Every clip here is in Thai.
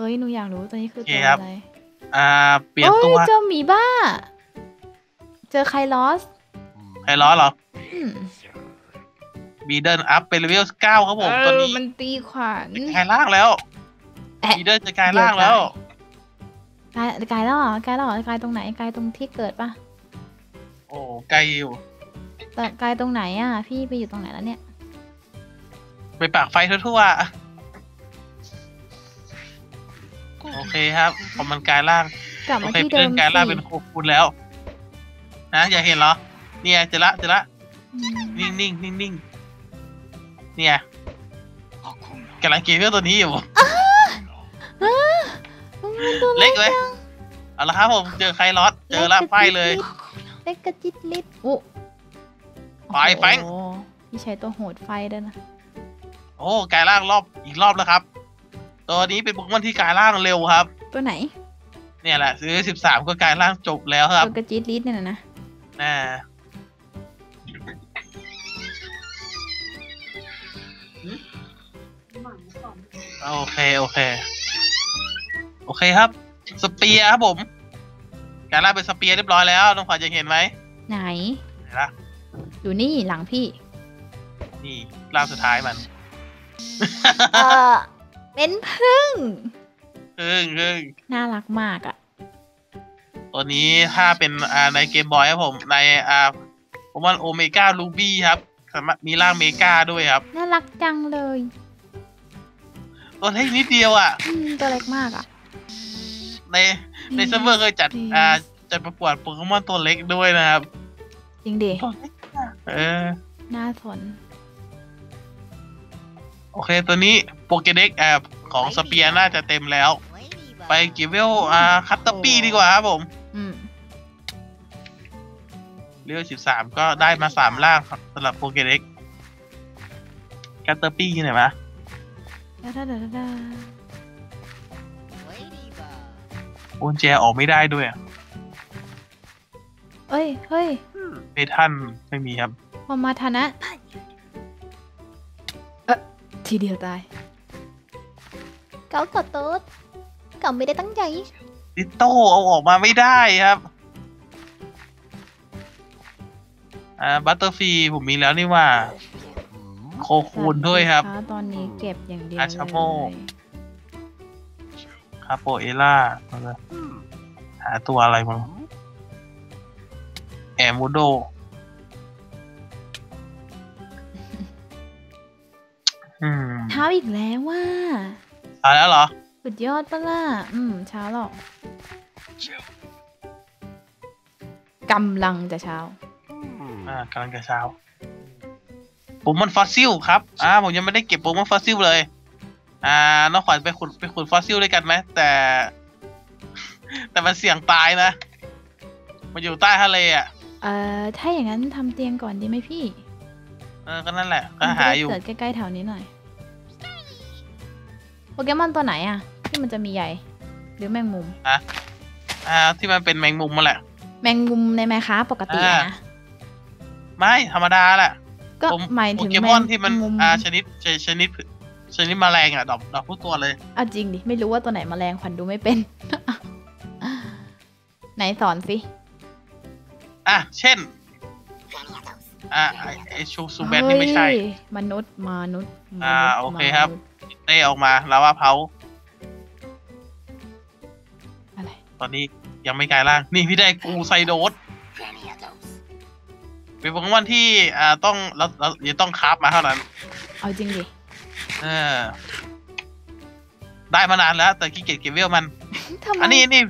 เฮ้ยหนูอยากรู้ตัวนี้คือโอเคตัวครับอะไรอ่า เปลี่ยนโอ้ตัวยเจอหมีบ้า เจอไคลอสใครล้อเหรออืมบีเดินอัพเป็นเลเวลเก้าครับผมเอตอนอนี้มันตีขวานจะกลายร่างแล้วแอะบีเดินจะกลายร่างแล้วกายกายแล้วเหรอกายแล้วเหรอกายตรงไหนกายตรงที่เกิดปะโอ้ไกลอยู่แต่กายตรงไหนอะ พี่ไปอยู่ตรงไหนแล้วเนี่ย ไปปากไฟทั่วๆ โอเคครับพอมันกลายร่างกลับโอมาเคที่เดิเดินมกลายร่างสิเป็นโคคูนแล้ว นะอย่าเห็นเหรอ เนี่ยเจะละเจะละ อืมนิ่งนิ่งนิ่งนิ่งเนี่ยกำลังเกมเรื่องตัวนี้อยู่มันตัวเล็กไหมเอาละครับผมเจอใครลอสเจอละไฟเลย เล็กกระจิตลิดโอ้ไฟแฟง โอ้โหพี่ใช้ตัวโหดไฟด้วยนะ โอ้กลายร่างรอบอีกรอบแล้วครับ ตัวนี้เป็นโปเกมอนที่กลายร่างเร็วครับ ตัวไหน เนี่ยแหละซื้อสิบสามก็กลายร่างจบแล้วครับตัวกระจิตลิดเนี่ยนะนะอ่าโอเค โอเค โอเคครับ สเปียร์ครับผม การล่างเป็นสเปียร์เรียบร้อยแล้ว น้องขวัญจะเห็นไหม ไหนเห็นละอยู่นี่หลังพี่ นี่ร่างสุดท้ายมัน เออเป็นพึ่งครึ่งครึ่งน่ารักมากอะตัวนี้ถ้าเป็นอ่าในเกมบอยครับผมในอ่าผมว่าโอเมก้าลูบี้ครับสามารถมีร่างเมกาด้วยครับ น่ารักจังเลย ตัวเล็กนิดเดียวอะอืมตัวเล็กมากอะในในเซิร์ฟเวอร์เคยจัดอ่าจัดประกวดโปเกมอนตัวเล็กด้วยนะครับ จริงดิตัวเล็กอะเออน่าสน โอเคตัวนี้โปเกเด็กแอบของสเปียร์น่าจะเต็มแล้ว ไปกิเวลอ่าคัตเตอร์ปี้ดีกว่าครับผมอืมเลเวลสิบสามก็ได้มาสามล่างครับสำหรับโปเกเด็กคัตเตอร์ปี้ที่ไหนมาดาดาดาดาดาโอนแจออกไม่ได้ด้วยอะเอ้ย เฮ้ยเมทันไม่มีครับพอมาทานะเออ ทีเดียวตายเกาขอโต๊ดเกาไม่ได้ตั้งใจ ลิโต้เอาออกมาไม่ได้ครับ อ่า บัตเตอร์ฟีผมมีแล้วนี่ว่า โคคูนด้วยครับช้าตอนนี้เก็บอย่างเดียวอาเลยชาโมคาโปเอล่าหาตัวอะไรมั้งแอมโมโด ช้าอีกแล้วว่าตายแล้วเหรอ สุดยอดปะล่ะ อืม เช้าหรอกกำลังจะเช้า อ่ากำลังจะเช้าผมมันฟอสซิลครับ อ่า ผมยังไม่ได้เก็บผมมันฟอสซิลเลย อ่า น้องขวัญไปขุดไปขุดฟอสซิลด้วยกันไหม แต่ แต่มันเสี่ยงตายนะ มันอยู่ใต้ทะเลอะ เอ่อ ถ้าอย่างนั้นทำเตียงก่อนดีไหมพี่ เออ ก็นั่นแหละ ก็มันจะหาได้อยู่เกิดใกล้ๆแถวนี้หน่อยโป เกมอนตัวไหนอะที่มันจะมีใหญ่ หรือแมงมุมอ่าที่มันเป็นแมงมุมมาแหละ แมงมุมในแมค้าปกติอะอ่า นะไม่ธรรมดาแหละก็ผมหมายโปถึงเกแมมอนงที่มันมุมอ่าชนิดชชนิดชนิดแมลงอะดอกดอกทุกตัวเลยเอาจริงดิไม่รู้ว่าตัวไหนแมลงขวัญดูไม่เป็น ไหนสอนสิอะเช่น อ่าไอ้ไอชูซูแบนนี่ไม่ใช่ เฮ้ยมนุษย์มนุษย์มนุษย์อ่าโอเคครับ มนุษย์ เต้ออกมาแล้วว่าเผาอะไรตอนนี้ยังไม่กลายร่าง นี่พี่ได้กูไซโดสเป็นโปเกมอนที่อ่าต้องเราเราจะต้องคราฟมาเท่านั้น เอาจริงดิเออ ได้มานานแล้ว แต่ขี้เกียจเก็บเวลมัน ทำไมอันนี้นี่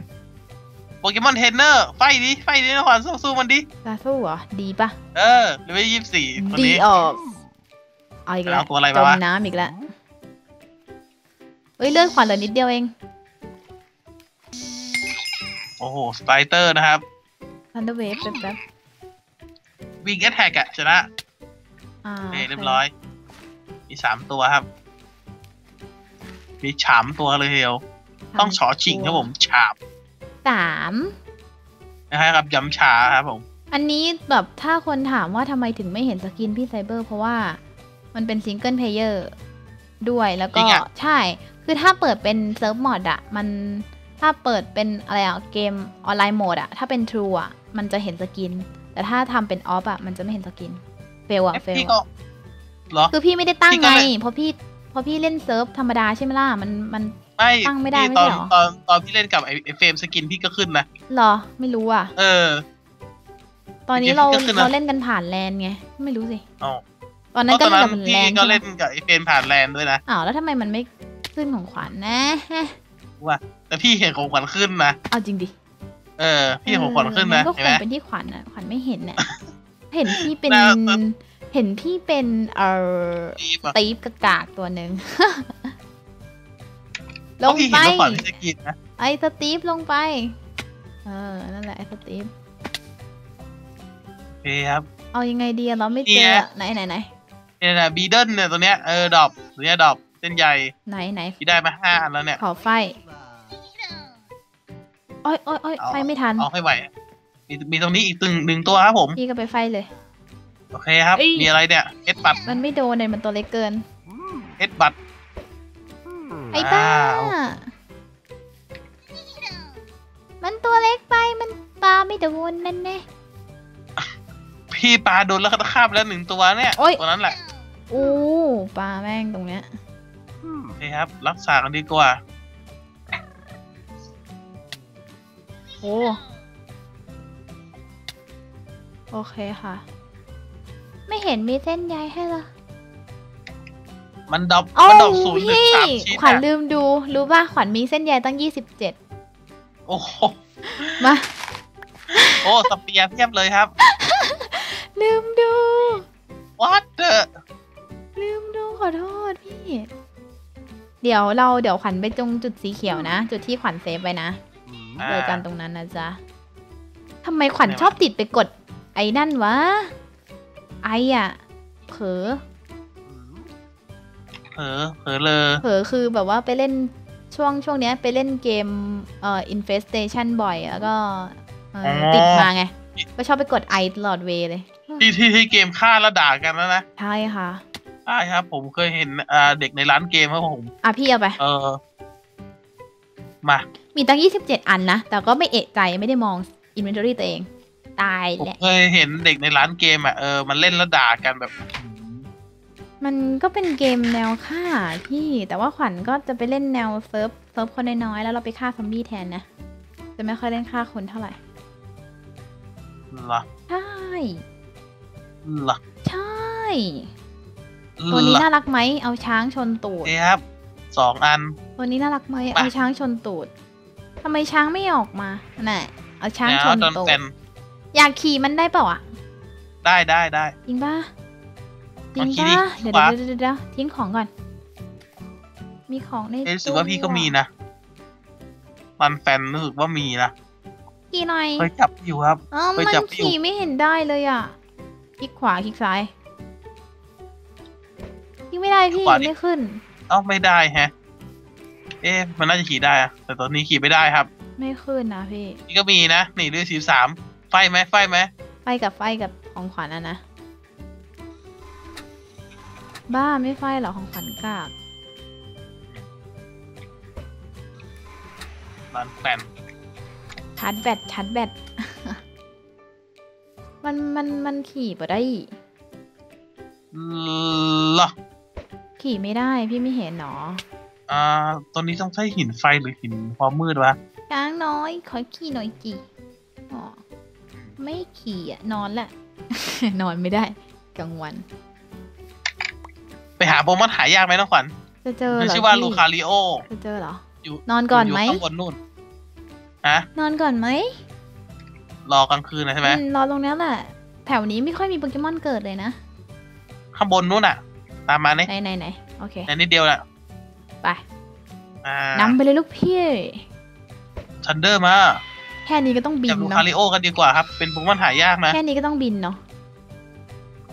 โปเกมอนเทรนเนอร์ ไฟดิไฟดินครสู้สู้มันดิ ตาสู้เหรอ ดีปะเออเลเวลยี่สิบสี่คนดีนี้ ออกเอาอีกแล้วเอาตัวอะไรจมามวะ น้ำอีกแล้ว เอ้ยเลือดขวัญเหลือนิดเดียวเอง โอ้โห สไตรเตอร์นะครับ ทันเดอร์เวฟแป๊บวิ่งแอทแทกอะชนะๆอ่าโอเคเรียบร้อย มีสามตัวครับ มีฉามตัวเลยทีเดียว ต้องฉอชิงครับผม ฉาบสาม นะครับยำฉาครับผม อันนี้แบบถ้าคนถามว่าทำไมถึงไม่เห็นสกินพี่ไซเบอร์ เพราะว่ามันเป็นซิงเกิลเพลเยอร์ด้วยแล้วจก็ริงอะ ใช่ คคือถ้าเปิดเป็นเซิร์ฟมอดอะมันถ้าเปิดเป็นอะไรอะเกมออนไลน์โหมดอะถ้าเป็น True อะมันจะเห็นสกิน แต่ถ้าทำเป็นออฟอะมันจะไม่เห็นสกินเฟลอะเอ๊ะเฟลพี่ก็เหรอคือพี่ไม่ได้ตั้งพี่ก็ไงเลยเพราะพี่เพราะพี่เล่นเซิร์ฟธรรมดาใช่ไหมล่ะมันมันไม่ตั้งไม่ได้พี่ไม่ตใช่อนเหรอตอนตอนพี่เล่นกับไอ้ไอ้เฟรมสกินพี่ก็ขึ้นนะเหรอไม่รู้อะเออ ตอนนี้เกมเราพี่ก็ขึ้นนะเราเล่นกันผ่านแลนไงไม่รู้สิอ๋อตอนนั้นเพก็ราะตอนเล่นนั้นกับแลนใช่ไหมพี่ก็เล่นกับไอ้เฟรมผ่านแลนด้วยนะอ้าวแล้วทำไมมันไม่ ขึ้นของขวัญนะแต่พี่เห็นของขวัญขึ้นนะเอาจริงดิเออ พี่เห็นของขวัญขึ้นนะเออมัก็คเห็นไหมงเป็นที่ขวัญอะขวัญไม่เห็นน่ะเห็นพี่เป็นน่าจะเห็นพี่เป็นเอ่อพี่ปะตีฟกากากตัวหนึ่งเพลราะงพี่ไปเห็นของขวัญพี่สกินนะไอ้สตีฟลงไป เออ นั่นแหละไอ้สตีฟโอเคครับ เอายังไงดีอะเราไม่เจเนี่อยไหนไหนไหนเนี่ยนะบีเดิลเนี่ยตัวเนี้ยเออดรอปตัวเนี้ยดรอป เส้นใหญ่ไหนไหนพี่ได้มาห้าอันแล้วเนี่ยขอไฟโอ้ยโอ้ยโอ้ยเอาไฟไม่ทันเอาให้ไหวมีมีตรงนี้อีกตึงหนึ่งตัวครับผมพี่ก็ไปไฟเลย โอเคครับเอ้ยมีอะไรเนี่ยเอสบัตมันไม่โดนเลยมันตัวเล็กเกินเอสบัตไอ้บ้าอ้าวมันตัวเล็กไปมันปลาไม่โดนนั่นแน่พี่ปลาโดนแล้วก็ข้ามแล้วหนึ่งตัวเนี่ยโอ้ยตัวนั้นแหละอู้ปลาแม่งตรงเนี้ย โอเคครับ รักษากันดีกว่า โอ้ โอเคค่ะ ไม่เห็นมีเส้นใยให้เหรอมันดรอปเอ้ามันดรอปศูนย์ถึงพี่สามชิ้นขวัญอะลืมดู รู้ป่ะขวัญมีเส้นใยตั้งยี่สิบเจ็ดโอ้โหมา โอ้สเปียร์เทียบเลยครับ เดี๋ยวเราเดี๋ยวขวัญไปตรงจุดสีเขียวนะ จุดที่ขวัญเซฟไว้นะอ่าเจอกันตรงนั้นนะจ๊ะทำไมขวัญไหนวะชอบติดไปกด ไอ้นั่นวะ ไออะเผลอ เผลอ เผลอเลย เผลอคือแบบว่าไปเล่นช่วงช่วงเนี้ยไปเล่นเกมเอ่อ infestation บ่อย แล้วก็เอ่ออติดมาไง ก็ชอบไปกดไอตลอดเวย์เลย ที่ที่ที่เกมฆ่าแล้วด่ากันแล้วนะ ใช่ค่ะ ใช่ครับ ผมเคยเห็นอ่าเด็กในร้านเกมครับผม อะพี่เอาไป เออ มา มีตั้ง27อันนะ แต่ก็ไม่เอะใจไม่ได้มอง inventory ตัวเอง ตายผมแหละ เคยเห็นเด็กในร้านเกมอะเออมันเล่นแล้วด่ากันแบบ มันก็เป็นเกมแนวฆ่าพี่ แต่ว่าขวัญก็จะไปเล่นแนวเซิร์ฟเซิร์ฟคนน้อยๆแล้วเราไปฆ่าซอมบี้แทนนะ จะไม่ค่อยเล่นฆ่าคนเท่าไหร่ เหรอใช่ เหรอ ใช่ ตัวนี้เหรอน่ารักไหมเอาช้างชนตูโอดเคครับสองอัน ตัวนี้น่ารักไหมมาเอาช้างชนตูดทำไมช้างไม่ออกมาน่ะเอาช้างแล้วชนตอนตูดเป็นอยากขี่มันได้เปล่าอะได้ได้ได้จริงป่ะจริเอางขี่ดิป่ะเดี๋ยวขวาเดี๋ยวเดี๋ยวเดี๋ยวทิ้งของก่อน มีของในเอ้ยรู้สึกว่าพี่ก็มีนะมันแฟนรู้สึกว่ามีนะขี่หน่อยเคยจับอยู่ครับอ๋อไปมันจับอยู่ขี่ไม่เห็นได้เลยอะคลิกขวาคลิกซ้าย คลิกไม่ได้พี่ขวาดิ ไม่ขึ้น เอ้าไม่ได้แฮะ เอ๊ะมันน่าจะขี่ได้อะแต่ตอนนี้ขี่ไม่ได้ครับ ไม่ขึ้นนะพี่ นี่ก็มีนะนี่เรื่องสิบสามไฟไหมไฟไหมไฟกับไฟกับของขวัญอะนะ บ้าไม่ไฟเหรอของขวัญกากมันแฟนชาร์จแบตชาร์จแบต มันมันมันขี่ปะได้ เหรอ ขี่ไม่ได้พี่ไม่เห็นหนออ่าตอนนี้ต้องใช้หินไฟหรือหินความมืดวะช้างน้อยขอขี่หน่อยจีอ๋อไม่ขี่อะนอนแหละ นอนไม่ได้กลางวัน ไปหาโปรโมทหายากไหมน้องขวัญจะเจอมันเหรอชื่อว่าพี่ลูคาริโอจะเจอเหรออยู่นอนก่อนไหมยู่ข้างบนนู่นฮะนอนก่อนไหมรอกลางคืนนะใช่ไหมอืมรอตรงนี้แหละแถวนี้ไม่ค่อยมีโปเกมอนเกิดเลยนะข้างบนนู่นอะ ตามมาเนี่ยไหนไหนไหนโอเคในนิดเดียวแหละไปอ่านำไปเลยลูกพี่ทันเดอร์มา แค่นี้ก็ต้องบิจันบลูเนาะคาริโอกันดีกว่าครับ เป็นโปเกมอนหายากนะ แค่นี้ก็ต้องบินเนาะ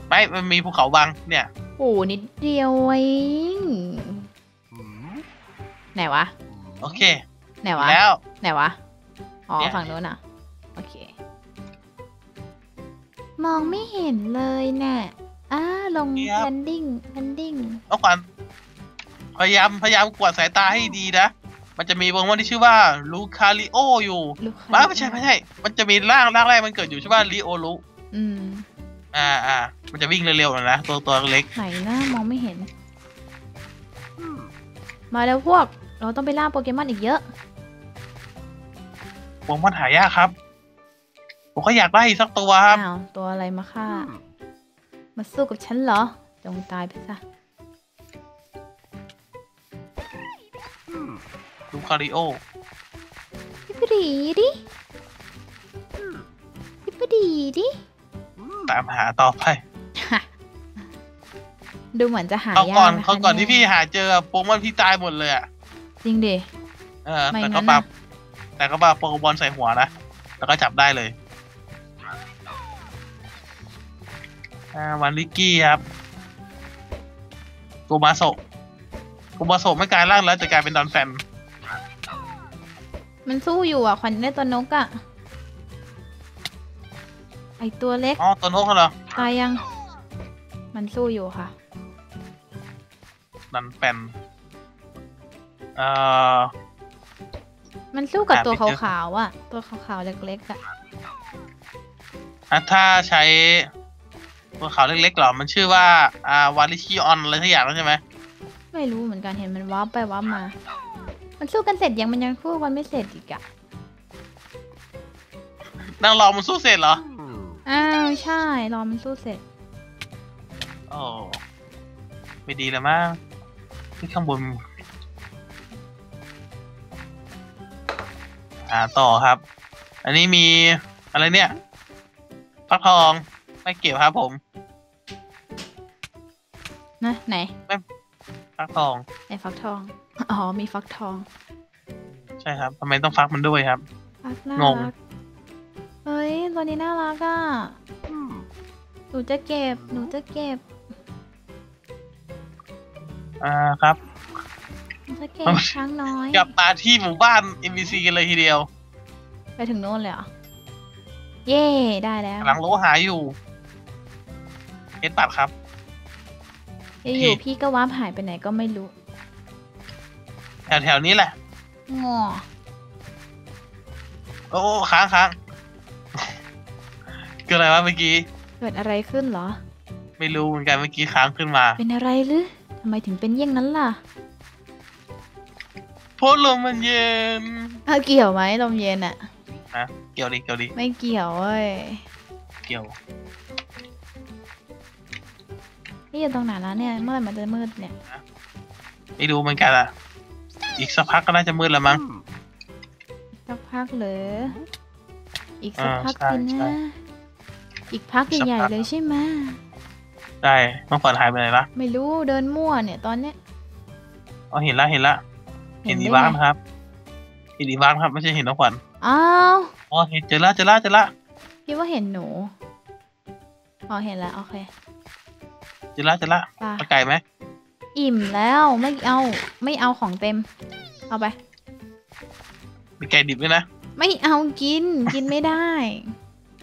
ไม่มันมีภูเขาบังเนี่ย โอ้นิดเดียวเองไหนวะ โอเค ไหนวะ แล้ว ไหนวะ อ๋อเนี่ยฝั่งโน้นอะ โอเค มองไม่เห็นเลยน่ะ อ้าลงเนี่ยแลนดิ้งแลนดิ้งน้องขวัญพยายามพยายามกวาดสายตาให้ดีนะ มันจะมีวงวันที่ชื่อว่าลูคาริโออยู่ลูกค้าว้าไม่ใช่ไม่ใช่ มันจะมีร่างร่างแรกมันเกิดอยู่ชื่อว่าลิโอลุอืมอ่าอ่ามันจะวิ่งเร็วๆหน่อยนะตัวตัวเล็กไหนนะมองไม่เห็น มาแล้วพวก เราต้องไปล่าโปเกมอนอีกเยอะวงมันหายากครับ ผมก็อยากได้อีกสักตัวครับอ้าวตัวอะไรมาฆ่า มาสู้กับฉันเหรอ จงตายไปซะลูคาริโอพี่ปดีดิพี่ปดีดิ ตามหาต่อไป ดูเหมือนจะหาเขายาก่อกนนะคะเขาก่อนเยที่พี่หาเจอโปเกมอนพี่ตายหมดเลยอะจริงดิเออไม่แต่งั้ก็นปาน่ะแต่ก็ปาโปเกมอนใส่หัวนะ แล้วก็จับได้เลย วันลิกกี้ครับกูมาโซะกูมาโซะไม่กลายร่างแล้วจะกลายเป็นดอนแฟน มันสู้อยู่อะขวัญได้ตัวนกอะ ไอตัวเล็ก อ๋อ ตัวนกเหรอ ตายยัง มันสู้อยู่ค่ะ ดอนแฟน เอ่อ มันสู้กับหาตัวไม่เจอขาวๆอะ ตัวขาวๆเล็กๆอะอะถ้าใช้ ตัวขาวเล็กๆเหรอ มันชื่อว่าอ่าวาลิชิออนอะไรสักอย่างแล้วใช่ไหมไม่รู้เหมือนกันเห็นมันว้าร์ปไปว้าร์ปมา มันสู้กันเสร็จยังมันยังสู้กันไม่เสร็จอีกอะนั่งรอมันสู้เสร็จเหรอ อ้าวใช่รอมันสู้เสร็จโอ้ไม่ดีแล้วมั้งที่ข้างบนอ่าต่อครับ อันนี้มีอะไรเนี่ยฟักทอง ไม่เก็บครับผมนะไหนฟักทองไหนฟักทอง อ๋อ มีฟักทอง ใช่ครับทำไมต้องฟักมันด้วยครับฟักน่างงรักเฮ้ย ตัวนี้น่ารักอะหนูจะเก็บ หนูจะเก็บ อ่าครับหนูจะเก็บเอาช้างน้อย กลับมาที่หมู่บ้าน NPC กันเลยทีเดียว ไปถึงโน่นเลยเหรอ เย่ได้แล้วกำลังโลหาอยู่ เฮ็ดปัดครับอยู่พี่พี่ก็วาร์ปหายไปไหนก็ไม่รู้ แถวแถวๆนี้แหละงอโอ้ค้างค้างเกิดอะไรวะเมื่อกี้ เกิดอะไรขึ้นเหรอ ไม่รู้เหมือนกันเมื่อกี้ค้างขึ้นมา เป็นอะไรหรือทำไมถึงเป็นเยี่ยงนั้นล่ะเพราะลมมันเย็นเออเกี่ยวไหมลมเย็นอะนะเกี่ยวดิเกี่ยวดิไม่เกี่ยวเว้ย เกี่ยว นี่อยู่ตรงไหนแล้วเนี่ย เมื่อไหร่มันจะมืดเนี่ย ไม่รู้เหมือนกันอะอีกสักพักก็น่าจะมืดแล้วมั้ง สักพักเหรอ อีกสักอ่าพักใช่สินะใช่อีกพักสักใหญ่พักๆเลยใช่ไหมได้ต้องฝันหายไปไหนละไม่รู้เดินมั่วเนี่ยตอนเนี้ยอ๋อเห็นละเห็นละ เห็นอีได้วานไงครับเห็นอีวานครับไม่ใช่เห็นน้องขวัญอ้าวอ๋อเห็นเจอละเจอละเจอละพี่ว่าเห็นหนูอ๋อเห็นแล้วโอเคเจอละเจอละไปปลาไก่ไหมอิ่มแล้วไม่เอาไม่เอาของเต็ม เอาไป มีไก่ดิบด้วยนะ ไม่เอากินกินไม่ได้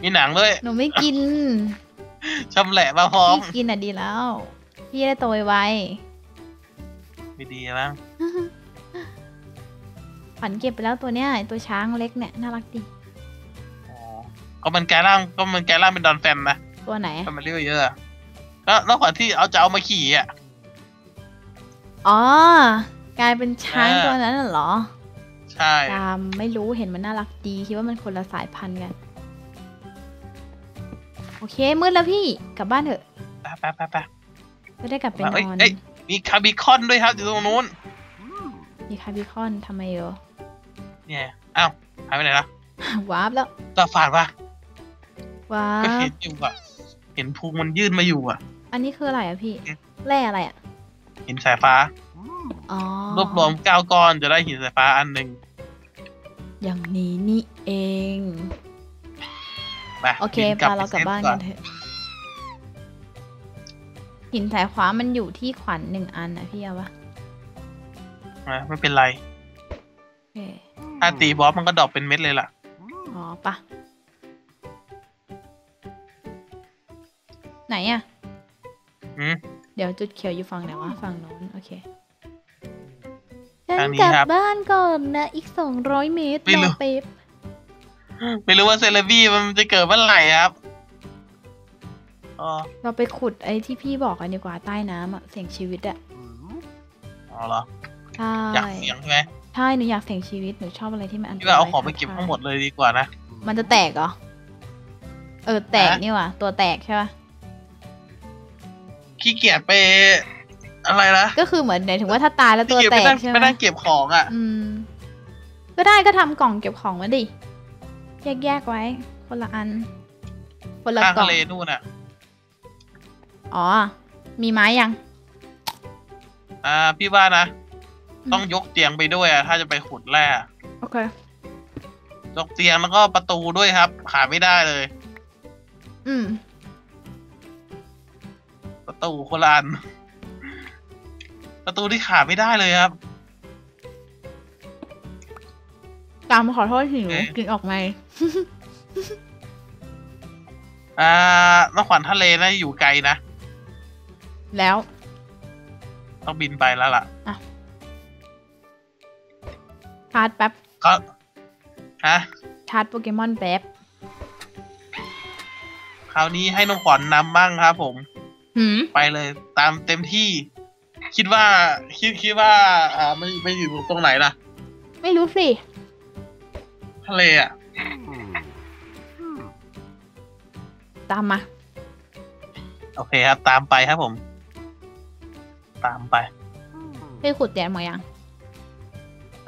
มีหนังด้วยหนูไม่กินชำแหละมาพร้อม พี่กินอะดีแล้ว พี่ได้โตไวไม่ดีมั้งๆฝันเก็บไปแล้วตัวเนี้ยไอ้ตัวช้างเล็กเนี่ยน่ารักดีอ๋อก็มันกลายร่างก็มันกลายร่างเป็นดอนแฟนนะตัวไหนทำไมเรียกว่าเยอะอะ แล้วน้องขวัญที่เอาจะเอามาขี่อะ อ๋อ กลายเป็นช้างอ่าตัวนั้นน่ะเหรอ ใช่ตามไม่รู้เห็นมันน่ารักดีคิดว่ามันคนละสายพันธุ์กัน โอเคมืดแล้วพี่กลับบ้านเถอะไปไปไปไปจะได้กลับไปนเอ้ยอน เอ้ยมีคาร์บิคอนด้วยครับอยู่ตรงนู้น มีคาร์บิคอนทำไมเออเนี่ยอ้าวหายไปไหนละวาร์ปแล้วตาฝาดปะวาก็ร์เห็ปนอยู่อะเห็นพุงมันยื่นมาอยู่อะ อันนี้คืออะไรอะพี่ แร่อะไรอะเห็นสายฟ้าอ๋อรวบรวมเก้าก้อนจะได้หินสายฟ้าอันหนึ่งอย่างนี้นี่เองไปโอเคบินพาเรากลับไปบ้านเซฟกันเถอะหินสายขวามันอยู่ที่ขวัญหนึ่งอันนะพี่เอาปะอะไม่เป็นไรโอเคถ้าตีบอสมันก็ดรอปเป็นเม็ดเลยล่ะ อ๋อปะไหนอะอืม เดี๋ยวจุดเขียวอยู่ฝั่งไหนวะฝั่งโน้นโอเคฉันทางนี้กลับครับบ้านก่อนนะ อีกสองร้อยเมตรไม่รรู้อเป๊บไม่รู้ว่าเซเลบี้มันจะเกิดเมื่อไหร่ครับอ๋อเราไปขุดไอ้ที่พี่บอกกันดีกว่าใต้น้ำอะเสี่ยงชีวิตอะอ๋อเหรอใช่อยากเสียงใช่ไหมใช่หนูอยากเสี่ยงชีวิตหนูชอบอะไรที่มันอันตพี่รายว่าเอาของไปท้เก็บทยทั้งหมดเลยดีกว่านะ มันจะแตกเหรอ เออแตกฮะนี่ว่ะตัวแตกใช่ปะ ขี้เกียจไป อะไรนะก็คือเหมือนหมายถึงว่าถ้าตายแล้วตัวขี้เกียจแตไปนั่กงใช่ไหไปมนั่งเก็บของอะ อืม ก็ได้ก็ทำกล่องเก็บของมาดิแยกแยกๆไว้ คนละอัน คนละข้างกล่อทะง เลนู่นอะ อ๋อ มีไม้ยัง อ่า พี่ว่านะ อืม ต้องยกเตียงไปด้วยอะถ้าจะไปขุดแร่โอเค ยกเตียงแล้วก็ประตูด้วยครับขาดไม่ได้เลย อืม ประตูคนละอันประตูที่ขาดไม่ได้เลยครับ ตามขอโทษหิวโอเคกินออกไหมอ่านครทะเลน่าจะอยู่ไกลนะ แล้ว ต้องบินไปแล้วล่ะชาร์จแป๊บก็ฮะชาร์จโปเกมอนแป๊บ คราวนี้ให้น้องขวัญนำบ้างครับผมหืม ไปเลยตามเต็มที่ คิดว่า คิดคิดว่า อ่า ไม่ไม่อยู่ตรงไหนล่ะ ไม่รู้สิ ทะเลอะ ตามมา โอเคครับ ตามไปครับผม ตามไปพี่ขุดเตียงมายัง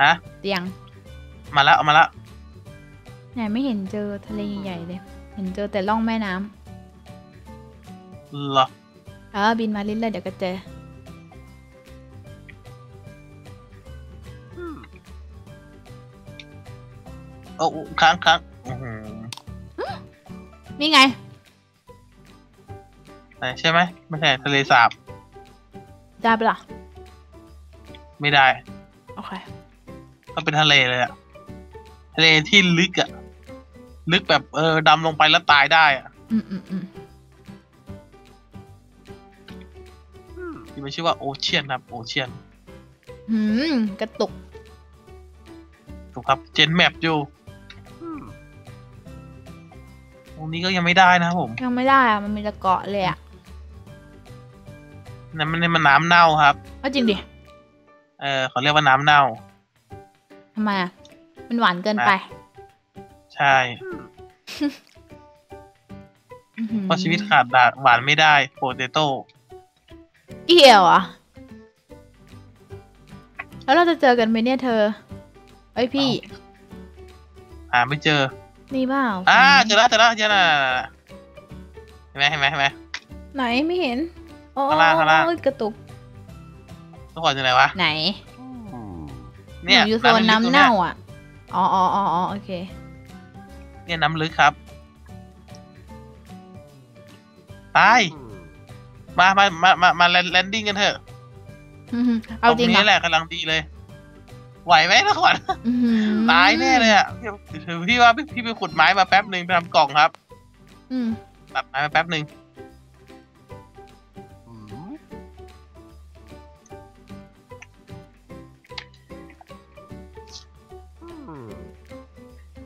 ฮะเตียงมาแล้วเอามาแล้วไหนไม่เห็นเจอทะเลใหญ่เลย เห็นเจอแต่ร่องแม่น้ำเหรอเออบินมาเรื่อยๆเดี๋ยวก็เจอโอ้ค้างค้างอื้อหือนี่ไงไหนใช่ไหมไม่ใช่ทะเลสาบได้ปะล่ะไม่ได้ โอเคต้องเป็นทะเลเลยอะทะเลที่ลึกอะลึกแบบเออดำลงไปแล้วตายได้อะอืมอืมอืม ที่มันชื่อว่าโอเชียนครับโอเชียนหืมกระตุกถูกครับ เจนแมปอยู่ตรงนี้ก็ยังไม่ได้นะครับผม ยังไม่ได้อะมันมีแต่เกาะเลยอะนั่นมันนี่มันน้ำเน่าครับเอาจริงดิ เออเขาเรียกว่าน้ำเน่าทำไมอะมันหวานเกินไป ใช่อื้อหือเพราะชีวิตขาดดาหวานไม่ได้โปเตโต้ เกี่ยวอะ แล้วเราจะเจอกันไหมเนี่ยเธอ เอ้ยพี่ หาไม่เจอมีเปล่าอ่าเจอแล้วเจอแล้วเจอแล้วเห็นไหมเห็นไหมเห็นไหมไหนไม่เห็น โอ้ข้างล่างข้างล่างยกระตุกทุกคนอยู่ไหนวะ ไหนเนี่ยหอยู่โซนน้ำเน่าอะอ๋ออ๋ออ๋ออ๋อโอเค เนี่ยน้ำลึกครับ ตาย มามามามามาแลนดิ้งกันเถอะเอาจริงตเหรนี้แหอละกำลังดีเลย ไหวไหมทุกคนอื้อหือตายแน่เลยอะถือพี่ว่าพี่พี่ไปขุดไม้มาแป๊บหนึ่งไปทำกล่องครับอืมตัดไม้มาแป๊บหนึ่ง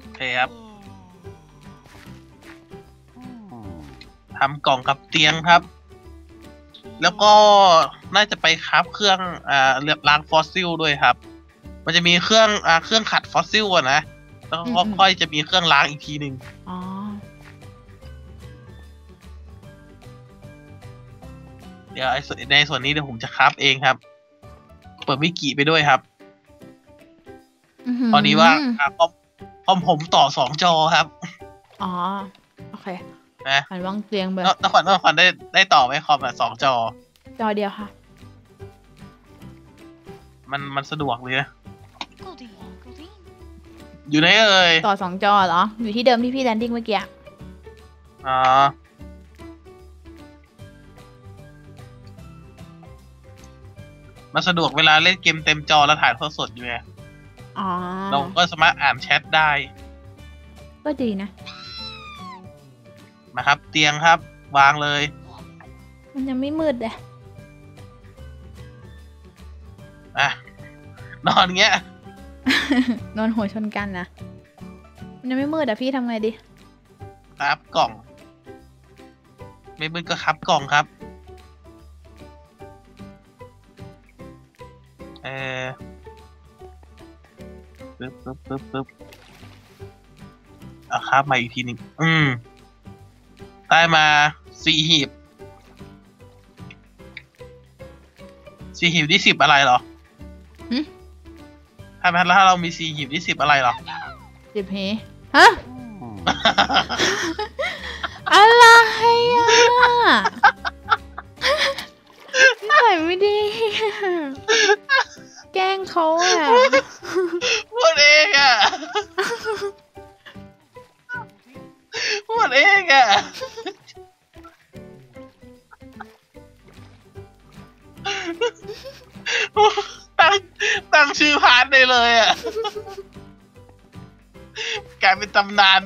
โอเคครับทำกล่องกับเตียงครับ แล้วก็น่าจะไปคราฟเครื่องอ่าเลือกล้างฟอสซิลด้วยครับ มันจะมีเครื่องอ่าเครื่องขัดฟอสซิลอะนะแล้วก็ค่อยจะมีเครื่องล้างอีกทีหนึ่งอ๋อเดี๋ยวไอ้ส่วนในส่วนนี้เดี๋ยวผมจะคราฟเองครับ เปิดวิกิไปด้วยครับอื้อหืพอดีว่าอ่าคอมคอมผมต่อสองจอครับ อ๋อ โอเค นะหันวางเตียงไปแล้วนครนครได้ได้ต่อไหมคอมอะสองจอ จอเดียวค่ะ มันมันสะดวกเลยนะ Goldie, Goldie. อยู่ไหนเอ่ยต่อสองจอเหรอ อยู่ที่เดิมที่พี่แลนดิ้งเมื่อกี้อะอ๋อ มันสะดวกเวลาเล่นเกมเต็มจอแล้วถ่ายทอดสดอยู่ไงอ๋อเราก็สามารถอ่านแชทได้ ก็ดีนะ นะครับ เตียงครับ วางเลย มันยังไม่มืดเลยอะนอนเงี้ย นอนหัวชนกันนะมันยังไม่มืดอะพี่ทำไงดี ครับกล่อง ไม่มืดก็ครับกล่องครับ เออปึ๊บปึ๊บปึ๊บปึ๊บเอาครับมาอีกทีหนึ่งอืม ได้มาสี่หีบสี่หีบที่สิบอะไรเหรอหึ ถ้าแม้แล้วถ้าเรามีสี่หีบที่สิบอะไรเหรอ สิบเพฮะ อะไรอะนิสัยไม่ดี แกล้งเขาอะ พูดเองอะ พูดเองอะ เลยอะ กลายเป็นตำนาน